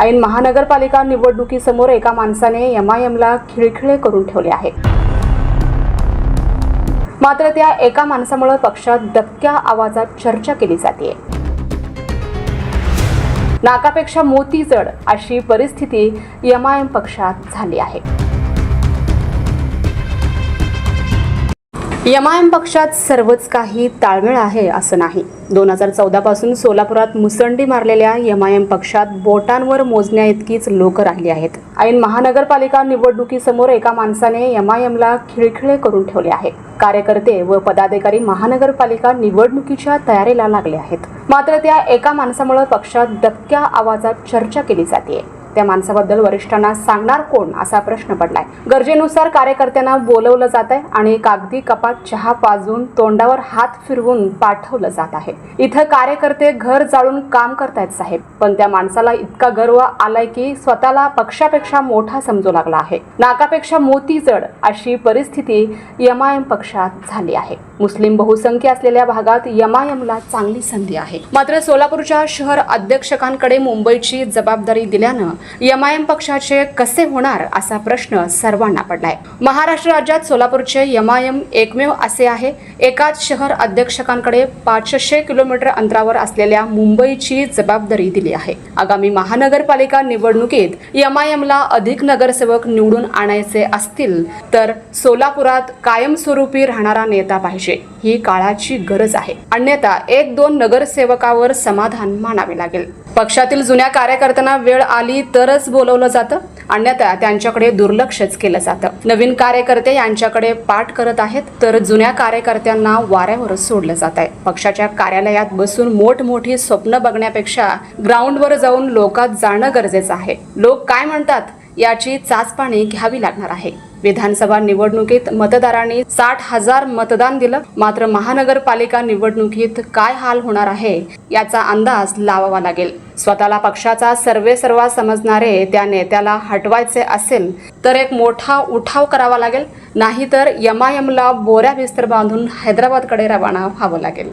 ऐन महानगरपालिका निवडणुकीसमोर एका माणसाने एमआयएमला खिळखिळे करून ठेवले आहे. मात्र त्या एका माणसामुळे पक्षात दबक्या आवाजात चर्चा केली जाते. नाकापेक्षा मोती जड अशी परिस्थिती एमआयएम पक्षात झाली आहे. एम पक्षात सर्वच काही ताळमेळ आहे असं नाही. दोन हजार चौदापासून सोलापुरात मुसंडी मारलेल्या एम पक्षात बोटांवर मोजण्या इतकीच लोक राहिली आहेत. ऐन महानगरपालिका निवडणुकीसमोर एका माणसाने एमआयएमला खिळखिळे करून ठेवले आहे. कार्यकर्ते व पदाधिकारी महानगरपालिका निवडणुकीच्या तयारीला लागले आहेत. मात्र त्या एका माणसामुळे पक्षात दबक्या आवाजात चर्चा केली जाते त्या माणसाबद्दल वरिष्ठांना सांगणार कोण असा प्रश्न पडलाय. गरजेनुसार कार्यकर्त्यांना बोलवलं जात आहे आणि कागदी कपात चहा पाजून तोंडावर हात फिरवून पाठवलं जात आहे. इथं कार्यकर्ते घर जाळून काम करतायत साहेब पण त्या माणसाला इतका गर्व आलाय की स्वतःला पक्षापेक्षा मोठा समजू लागला आहे. नाकापेक्षा मोती जड अशी परिस्थिती यमायम पक्षात झाली आहे. मुस्लिम बहुसंख्य असलेल्या भागात यमायमला चांगली संधी आहे. मात्र सोलापूरच्या शहर अध्यक्षकांकडे मुंबईची जबाबदारी दिल्यानं एमआयएम पक्षाचे कसे होणार असा प्रश्न सर्वांना पडलाय. महाराष्ट्र राज्यात सोलापूरचे एमआयएम एकमेव असे आहे. एकाच शहर अध्यक्षकांकडे पाचशे किलोमीटर अंतरावर असलेल्या मुंबईची जबाबदारी दिली आहे. आगामी महानगरपालिका निवडणुकीत एमआयएमला अधिक नगरसेवक निवडून आणायचे असतील तर सोलापुरात कायमस्वरूपी राहणारा नेता पाहिजे. ही काळाची गरज आहे. अन्यथा एक दोन नगरसेवकावर समाधान मानावे लागेल. पक्षातील जुन्या कार्यकर्त्यांना वेळ आली तरच बोलवलं जातं. अन्यथा त्यांच्याकडे दुर्लक्षच केलं जातं. नवीन कार्यकर्ते यांच्याकडे पाठ करत आहेत तर जुन्या कार्यकर्त्यांना वाऱ्यावरच सोडलं जात आहे. पक्षाच्या कार्यालयात बसून मोठमोठी स्वप्न बघण्यापेक्षा ग्राउंडवर जाऊन लोकात जाणं गरजेचं आहे. लोक काय म्हणतात? याची चाचपाणी घ्यावी लागणार आहे. विधानसभा निवडणुकीत मतदारांनी साठ हजार मतदान दिलं. मात्र महानगरपालिका निवडणुकीत काय हाल होणार आहे याचा अंदाज लावावा लागेल. स्वतःला पक्षाचा सर्वे सर्वा समजणारे त्या नेत्याला हटवायचे असेल तर एक मोठा उठाव करावा लागेल. नाहीतर यमायमला बोऱ्या बिस्तर बांधून हैदराबादकडे रवाना व्हावं लागेल.